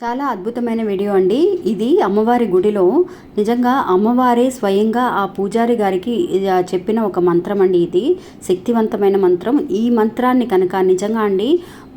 చాలా అద్భుతమైన వీడియో అండి. ఇది అమ్మవారి గుడిలో నిజంగా అమ్మవారే స్వయంగా ఆ పూజారి గారికి చెప్పిన ఒక మంత్రం అండి ఇది. శక్తివంతమైన మంత్రం. ఈ మంత్రాన్ని కనుక నిజంగా అండి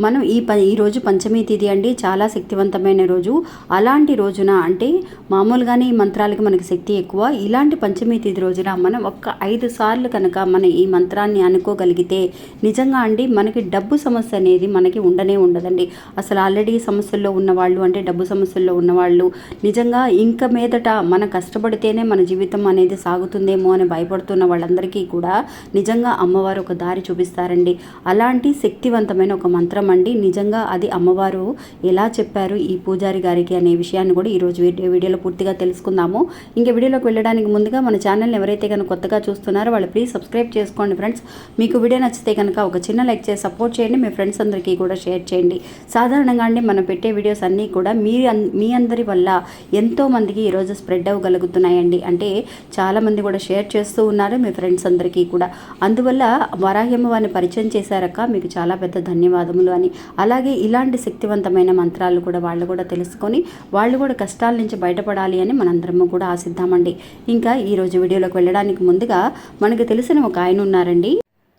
మనం ఈ ప ఈ రోజు పంచమి తిథి అండి చాలా శక్తివంతమైన రోజు. అలాంటి రోజున అంటే మామూలుగానే ఈ మంత్రాలకి మనకి శక్తి ఎక్కువ. ఇలాంటి పంచమి తిథి రోజున మనం ఒక్క ఐదు సార్లు కనుక మనం ఈ మంత్రాన్ని అనుకోగలిగితే నిజంగా అండి మనకి డబ్బు సమస్య అనేది మనకి ఉండనే ఉండదండి. అసలు ఆల్రెడీ సమస్యల్లో ఉన్న వాళ్ళు అంటే డబ్బు సమస్యల్లో ఉన్నవాళ్ళు. నిజంగా ఇంక మీదట మన కష్టపడితేనే మన జీవితం అనేది సాగుతుందేమో అని భయపడుతున్న వాళ్ళందరికీ కూడా నిజంగా అమ్మవారు ఒక దారి చూపిస్తారండి. అలాంటి శక్తివంతమైన ఒక మంత్రం అండి. నిజంగా అది అమ్మవారు ఎలా చెప్పారు ఈ పూజారి గారికి అనే విషయాన్ని కూడా ఈరోజు వీడియోలో పూర్తిగా తెలుసుకుందాము. ఇంకా వీడియోలోకి వెళ్ళడానికి ముందుగా మన ఛానల్ని ఎవరైతే కనుక కొత్తగా చూస్తున్నారో వాళ్ళు ప్లీజ్ సబ్స్క్రైబ్ చేసుకోండి ఫ్రెండ్స్. మీకు వీడియో నచ్చితే కనుక ఒక చిన్న లైక్ చేసి సపోర్ట్ చేయండి. మీ ఫ్రెండ్స్ అందరికీ కూడా షేర్ చేయండి. సాధారణంగా అండి మనం పెట్టే వీడియోస్ అన్నీ కూడా మీ మీ అందరి వల్ల ఎంతో మందికి ఈరోజు స్ప్రెడ్ అవ్వగలుగుతున్నాయండి. అంటే చాలామంది కూడా షేర్ చేస్తూ ఉన్నారు మీ ఫ్రెండ్స్ అందరికీ కూడా. అందువల్ల వరాహ్యమ్మ వారిని పరిచయం చేశారక మీకు చాలా పెద్ద ధన్యవాదములు అని. అలాగే ఇలాంటి శక్తివంతమైన మంత్రాలు కూడా వాళ్ళు కూడా తెలుసుకొని వాళ్ళు కూడా కష్టాల నుంచి బయటపడాలి అని మనందరము కూడా ఆశిద్దామండి. ఇంకా ఈరోజు వీడియోలోకి వెళ్ళడానికి ముందుగా మనకు తెలిసిన ఒక ఆయన ఉన్నారండి.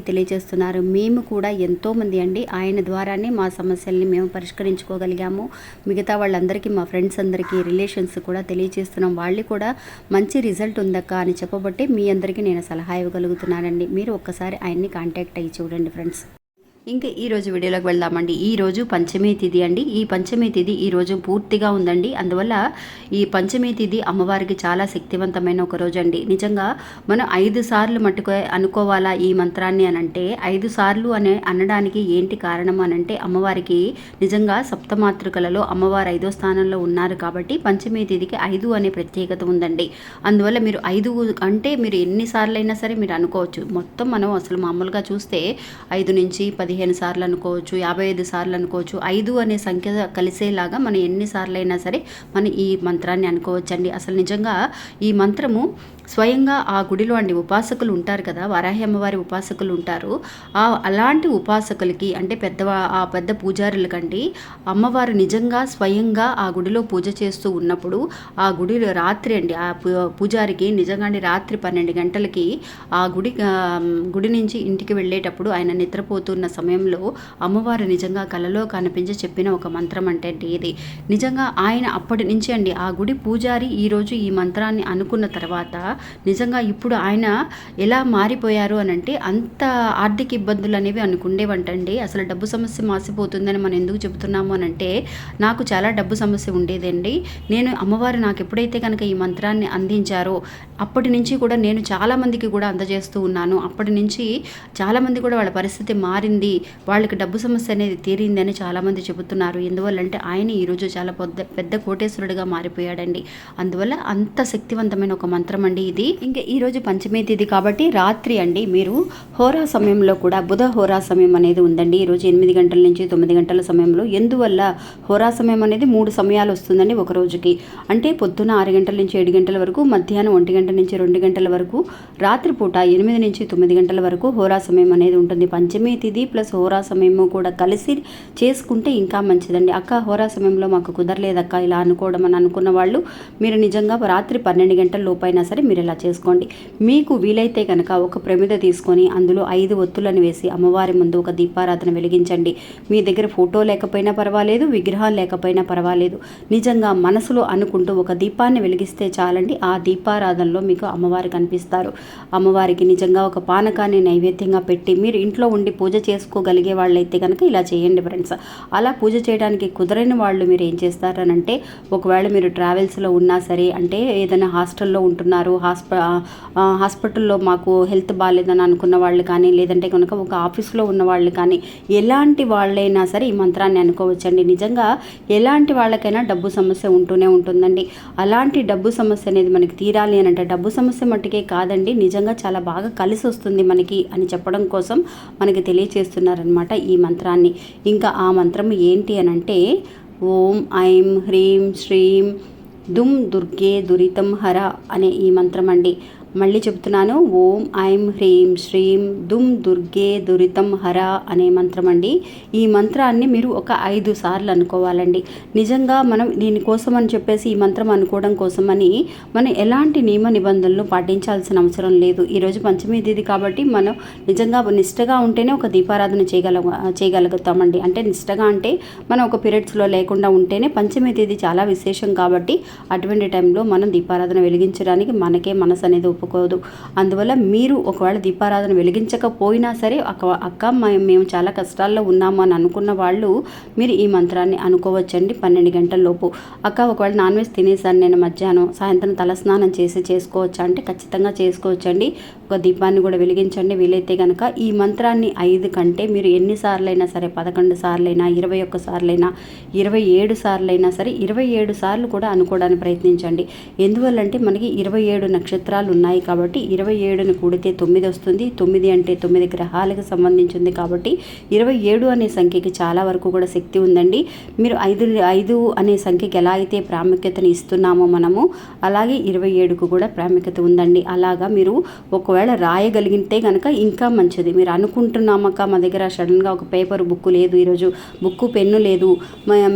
తెలియజేస్తున్నారు. మేము కూడా ఎంతోమంది అండి ఆయన ద్వారానే మా సమస్యల్ని మేము పరిష్కరించుకోగలిగాము. మిగతా వాళ్ళందరికీ మా ఫ్రెండ్స్ అందరికీ రిలేషన్స్ కూడా తెలియజేస్తున్నాం. వాళ్ళు కూడా మంచి రిజల్ట్ ఉందక్క అని చెప్పబట్టి మీ అందరికీ నేను సలహా ఇవ్వగలుగుతున్నానండి. మీరు ఒక్కసారి ఆయన్ని కాంటాక్ట్ అయ్యి చూడండి ఫ్రెండ్స్. ఇంకా ఈ రోజు వీడియోలోకి వెళ్దామండి. ఈ రోజు పంచమి తిథి అండి. ఈ పంచమి తిథి ఈ రోజు పూర్తిగా ఉందండి. అందువల్ల ఈ పంచమి తిథి అమ్మవారికి చాలా శక్తివంతమైన ఒక రోజు అండి. నిజంగా మనం ఐదు సార్లు మట్టుకు అనుకోవాలా ఈ మంత్రాన్ని అని అంటే ఐదు సార్లు అనే అనడానికి ఏంటి కారణం అని అంటే అమ్మవారికి నిజంగా సప్తమాతృకలలో అమ్మవారు ఐదో స్థానంలో ఉన్నారు కాబట్టి పంచమి తిథికి ఐదు అనే ప్రత్యేకత ఉందండి. అందువల్ల మీరు ఐదు అంటే మీరు ఎన్నిసార్లు అయినా సరే మీరు అనుకోవచ్చు. మొత్తం మనం అసలు మామూలుగా చూస్తే ఐదు నుంచి పది పదిహేను సార్లు అనుకోవచ్చు యాభై ఐదు సార్లు అనుకోవచ్చు ఐదు అనే సంఖ్య కలిసేలాగా మనం ఎన్నిసార్లు అయినా సరే మనం ఈ మంత్రాన్ని అనుకోవచ్చండి. అసలు నిజంగా ఈ మంత్రము స్వయంగా ఆ గుడిలో అండి ఉపాసకులు ఉంటారు కదా వరాహి అమ్మవారి ఉపాసకులు ఉంటారు. ఆ అలాంటి ఉపాసకులకి అంటే పెద్ద ఆ పెద్ద పూజారులకండి అమ్మవారు నిజంగా స్వయంగా ఆ గుడిలో పూజ చేస్తూ ఉన్నప్పుడు ఆ గుడిలో రాత్రి అండి ఆ పూ- పూజారికి నిజంగానే రాత్రి పన్నెండు గంటలకి ఆ గుడి గుడి నుంచి ఇంటికి వెళ్ళేటప్పుడు ఆయన నిద్రపోతున్న సమయంలో అమ్మవారు నిజంగా కలలో కనిపించి చెప్పిన ఒక మంత్రం అంటే అండి ఇది. నిజంగా ఆయన అప్పటి నుంచి అండి ఆ గుడి పూజారి ఈరోజు ఈ మంత్రాన్ని అనుకున్న తర్వాత నిజంగా ఇప్పుడు ఆయన ఎలా మారిపోయారు అని అంటే అంత ఆర్థిక ఇబ్బందులు అనేవి అనుకుండేవంటండి అసలు డబ్బు సమస్య మాసిపోతుందని మనం ఎందుకు చెబుతున్నాము అని అంటే నాకు చాలా డబ్బు సమస్య ఉండేదండి. నేను అమ్మవారు నాకు ఎప్పుడైతే కనుక ఈ మంత్రాన్ని అందించారో అప్పటి నుంచి కూడా నేను చాలామందికి కూడా అందజేస్తూ ఉన్నాను. అప్పటి నుంచి చాలామంది కూడా వాళ్ళ పరిస్థితి మారింది. వాళ్ళకి డబ్బు సమస్య అనేది తీరిందని చాలామంది చెబుతున్నారు. ఎందువల్లంటే ఆయన ఈరోజు చాలా పెద్ద పెద్ద కోటేశ్వరుడిగా మారిపోయాడండి. అందువల్ల అంత శక్తివంతమైన ఒక మంత్రం అండి ఇది. ఇంకా ఈరోజు పంచమి తిథి కాబట్టి రాత్రి అండి మీరు హోరా సమయంలో కూడా బుధ హోరా సమయం అనేది ఉందండి. ఈరోజు ఎనిమిది గంటల నుంచి తొమ్మిది గంటల సమయంలో ఎందువల్ల హోరా సమయం అనేది మూడు సమయాలు వస్తుందండి ఒక రోజుకి. అంటే పొద్దున ఆరు గంటల నుంచి ఏడు గంటల వరకు మధ్యాహ్నం ఒంటి గంట నుంచి రెండు గంటల వరకు రాత్రిపూట ఎనిమిది నుంచి తొమ్మిది గంటల వరకు హోరా సమయం అనేది ఉంటుంది. పంచమి తిథి ప్లస్ హోరా సమయము కూడా కలిసి చేసుకుంటే ఇంకా మంచిదండి. అక్క హోరా సమయంలో మాకు కుదరలేదక్క ఇలా అనుకోవడం అని అనుకున్న వాళ్ళు మీరు నిజంగా రాత్రి పన్నెండు గంటల లోపైనా సరే మీరు ఇలా చేసుకోండి. మీకు వీలైతే కనుక ఒక ప్రమిద తీసుకొని అందులో ఐదు ఒత్తులను వేసి అమ్మవారి ముందు ఒక దీపారాధన వెలిగించండి. మీ దగ్గర ఫోటో లేకపోయినా పర్వాలేదు విగ్రహం లేకపోయినా పర్వాలేదు. నిజంగా మనసులో అనుకుంటూ ఒక దీపాన్ని వెలిగిస్తే చాలండి. ఆ దీపారాధనలో మీకు అమ్మవారు కనిపిస్తారు. అమ్మవారికి నిజంగా ఒక పానకాన్ని నైవేద్యంగా పెట్టి మీరు ఇంట్లో ఉండి పూజ చేసుకుంటే చేసుకోగలిగే వాళ్ళైతే కనుక ఇలా చేయండి ఫ్రెండ్స్ అలా పూజ చేయడానికి కుదరని వాళ్ళు మీరు ఏం చేస్తారనంటే ఒకవేళ మీరు ట్రావెల్స్లో ఉన్నా సరే అంటే ఏదైనా హాస్టల్లో ఉంటున్నారు హాస్ప హాస్పిటల్లో మాకు హెల్త్ బాగాలేదని అనుకున్న వాళ్ళు కానీ లేదంటే కనుక ఒక ఆఫీస్లో ఉన్న వాళ్ళు కానీ ఎలాంటి వాళ్ళైనా సరే ఈ మంత్రాన్ని అనుకోవచ్చండి. నిజంగా ఎలాంటి వాళ్ళకైనా డబ్బు సమస్య ఉంటూనే ఉంటుందండి. అలాంటి డబ్బు సమస్య అనేది మనకి తీరాలి అని అంటే డబ్బు సమస్య మట్టుకే కాదండి నిజంగా చాలా బాగా కలిసి వస్తుంది మనకి అని చెప్పడం కోసం మనకి చేస్తున్నారనమాట ఈ మంత్రాన్ని. ఇంకా ఆ మంత్రం ఏంటి అని అంటే ఓం ఐం హ్రీం శ్రీం దుమ్ దుర్గే దురితం హర అనే ఈ మంత్రం అండి. మళ్ళీ చెప్తున్నాను ఓం ఐం హ్రీం శ్రీం దుమ్ దుర్గే దురితం హర అనే మంత్రం అండి. ఈ మంత్రాన్ని మీరు ఒక ఐదు సార్లు అనుకోవాలండి. నిజంగా మనం దీనికోసం అని చెప్పేసి ఈ మంత్రం అనుకోవడం కోసమని మనం ఎలాంటి నియమ నిబంధనలు పాటించాల్సిన అవసరం లేదు. ఈరోజు పంచమి తిథి కాబట్టి మనం నిజంగా నిష్టగా ఉంటేనే ఒక దీపారాధన చేయగల చేయగలుగుతామండి. అంటే నిష్టగా అంటే మనం ఒక పీరియడ్స్లో లేకుండా ఉంటేనే పంచమి తేదీ చాలా విశేషం కాబట్టి అటువంటి టైంలో మనం దీపారాధన వెలిగించడానికి మనకే మనసు అనేది చెప్పుకోదు అందువల్ల మీరు ఒకవేళ దీపారాధన వెలిగించకపోయినా సరే అక్క అక్క మేము చాలా కష్టాల్లో ఉన్నాము అని అనుకున్న వాళ్ళు మీరు ఈ మంత్రాన్ని అనుకోవచ్చండి పన్నెండు గంటల లోపు. అక్క ఒకవేళ నాన్ వెజ్ తినేసాను నేను మధ్యాహ్నం సాయంత్రం తలస్నానం చేసి చేసుకోవచ్చా అంటే ఖచ్చితంగా చేసుకోవచ్చండి. ఒక దీపాన్ని కూడా వెలిగించండి. వీలైతే కనుక ఈ మంత్రాన్ని ఐదు కంటే మీరు ఎన్నిసార్లైనా సరే పదకొండు సార్లైనా ఇరవై ఒక్క సార్లైనా ఇరవై ఏడు సార్లైనా సరే ఇరవై ఏడు సార్లు కూడా అనుకోవడానికి ప్రయత్నించండి. ఎందువల్లంటే మనకి ఇరవై ఏడు నక్షత్రాలు ఉన్నాయి కాబట్టి ఇరవై ఏడును కూడితే తొమ్మిది వస్తుంది. తొమ్మిది అంటే తొమ్మిది గ్రహాలకు సంబంధించింది కాబట్టి ఇరవై ఏడు అనే సంఖ్యకి చాలా వరకు కూడా శక్తి ఉందండి. మీరు ఐదు ఐదు అనే సంఖ్యకి ఎలా అయితే ప్రాముఖ్యతను ఇస్తున్నామో మనము అలాగే ఇరవై ఏడుకు కూడా ప్రాముఖ్యత ఉందండి. అలాగా మీరు ఒక ఒకవేళ రాయగలిగితే కనుక ఇంకా మంచిది. మీరు అనుకుంటున్నామక్క మా దగ్గర సడన్గా ఒక పేపర్ బుక్ లేదు ఈరోజు బుక్ పెన్ను లేదు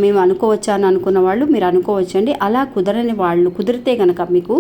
మేము అనుకోవచ్చా అని అనుకున్న వాళ్ళు మీరు అనుకోవచ్చండి. అలా కుదరని వాళ్ళు కుదిరితే కనుక మీకు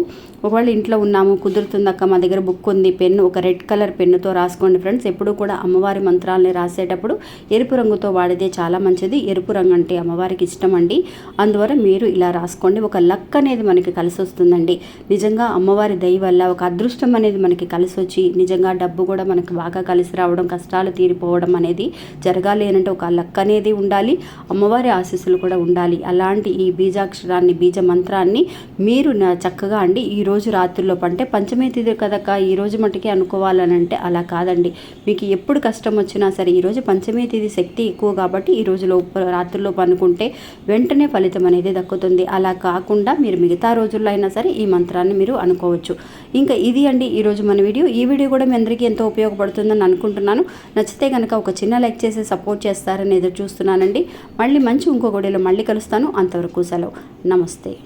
ఒకవేళ ఇంట్లో ఉన్నాము కుదురుతుందక్క అక్క మా దగ్గర బుక్ ఉంది పెన్ను ఒక రెడ్ కలర్ పెన్నుతో రాసుకోండి ఫ్రెండ్స్. ఎప్పుడూ కూడా అమ్మవారి మంత్రాలని రాసేటప్పుడు ఎరుపు రంగుతో వాడితే చాలా మంచిది. ఎరుపు రంగు అంటే అమ్మవారికి ఇష్టం అండి. అందువల్ల మీరు ఇలా రాసుకోండి. ఒక లక్ అనేది మనకి కలిసి వస్తుందండి నిజంగా అమ్మవారి దయ వల్ల ఒక అదృష్టం అనేది మనకి కలిసి వచ్చి నిజంగా డబ్బు కూడా మనకు బాగా కలిసి రావడం కష్టాలు తీరిపోవడం అనేది జరగాలి అంటే ఒక లక్ అనేది ఉండాలి. అమ్మవారి ఆశీస్సులు కూడా ఉండాలి. అలాంటి ఈ బీజాక్షరాన్ని బీజ మంత్రాన్ని మీరు చక్కగా అండి ఈ రోజు రాత్రిలో పంటే పంచమి పంచమే తిది కదక్క ఈ మటుకి అనుకోవాలని అంటే అలా కాదండి. మీకు ఎప్పుడు కష్టం వచ్చినా సరే ఈరోజు పంచమే తిది శక్తి ఎక్కువ కాబట్టి ఈ రోజులో రాత్రిలోపు అనుకుంటే వెంటనే ఫలితం అనేది దక్కుతుంది. అలా కాకుండా మీరు మిగతా రోజుల్లో అయినా సరే ఈ మంత్రాన్ని మీరు అనుకోవచ్చు. ఇంకా ఇది అండి ఈరోజు మన వీడియో. ఈ వీడియో కూడా మీ అందరికీ ఎంతో ఉపయోగపడుతుందని అనుకుంటున్నాను. నచ్చితే కనుక ఒక చిన్న లైక్ చేసి సపోర్ట్ చేస్తారని ఎదురు చూస్తున్నానండి. మళ్ళీ మంచి ఇంకో గొడవలో మళ్ళీ కలుస్తాను. అంతవరకు సెలవు. నమస్తే.